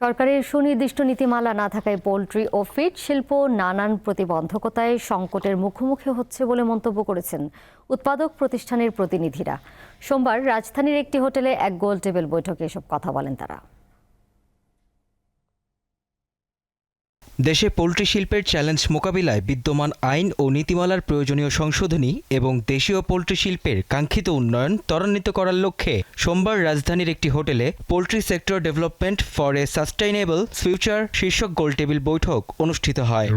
সরকারের সুনির্দিষ্ট নীতিমালা না থাকায় পোলট্রি ও ফিড শিল্প নানান প্রতিবন্ধকতায় সংকটের মুখোমুখি হচ্ছে বলে মন্তব্য করেছেন উৎপাদক প্রতিষ্ঠানের প্রতিনিধিরা। সোমবার রাজধানীর একটি হোটেলে এক গোল টেবিল বৈঠকে এসব কথা বলেন তারা। দেশে পোলট্রি শিল্পের চ্যালেঞ্জ মোকাবিলায় বিদ্যমান আইন ও নীতিমালার প্রয়োজনীয় সংশোধনী এবং দেশীয় পোলট্রি শিল্পের কাঙ্ক্ষিত উন্নয়ন ত্বরান্বিত করার লক্ষ্যে সোমবার রাজধানীর একটি হোটেলে poultry sector development for a sustainable future শীর্ষক গোলটেবিল বৈঠক অনুষ্ঠিত হয়.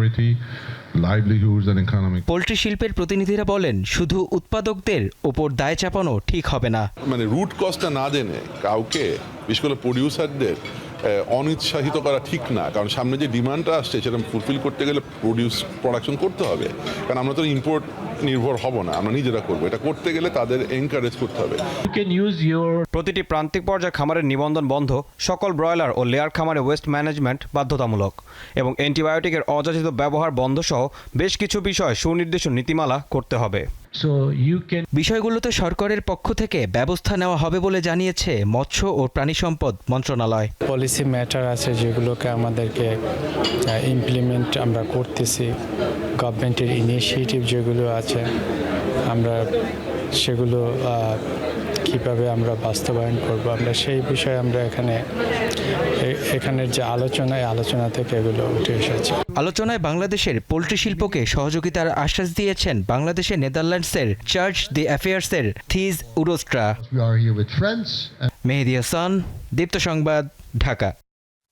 পোলট্রি শিল্পের প্রতিনিধিরা বলেন শুধু উৎপাদকদের ওপর দায় চাপানো ঠিক হবে না মানে রুট কজটা না জেনে কাউকে বিশেষ করে প্রডিউসারদের অনিৎসাহিত করা ঠিক না। কারণ সামনে যে ডিমান্ডটা আসছে সেটা ফুলফিল করতে গেলে প্রডিউস প্রোডাকশন করতে হবে। কারণ আমরা তো ইম্পোর্ট নির্ভর হব না আমরা নিজেরা করব। এটা করতে গেলে তাদের এনকারেজ করতে হবে। প্রতিটি প্রান্তিক পর্যায়ে খামারের নিবন্ধন বন্ধ সকল ব্রয়লার ও লেয়ার খামারে ওয়েস্ট ম্যানেজমেন্ট বাধ্যতামূলক। এবং অ্যান্টিবায়োটিকের অযাচিত ব্যবহার বন্ধ সহ বেশ কিছু বিষয় সুনির্দিষ্ট নীতিমালা করতে হবে। বিষয়গুলোতে সরকারের পক্ষ থেকে ব্যবস্থা নেওয়া হবে বলে জানিয়েছে মৎস্য ও প্রাণী সম্পদ মন্ত্রণালয়। পলিসি ম্যাটার আছে যেগুলোকে আমাদেরকে ইমপ্লিমেন্ট আমরা করতেছি। গভর্নমেন্টের ইনিশিয়েটিভ যেগুলো আছে আমরা সেগুলো কীভাবে আমরা বাস্তবায়ন করব আমরা সেই বিষয়ে আমরা এখানে এ- এখানের যে আলোচনায় আলোচনা থেকে এগুলো উঠে এসেছে। আলোচনায় বাংলাদেশের পোলট্রি শিল্পকে সহযোগিতার আশ্বাস দিয়েছেন বাংলাদেশের নেদারল্যান্ডসের চার্চ দি অ্যাফেয়ার্সের থিজ উরোস্ট্রা। মেহেদি হাসান দীপ্ত সংবাদ ঢাকা।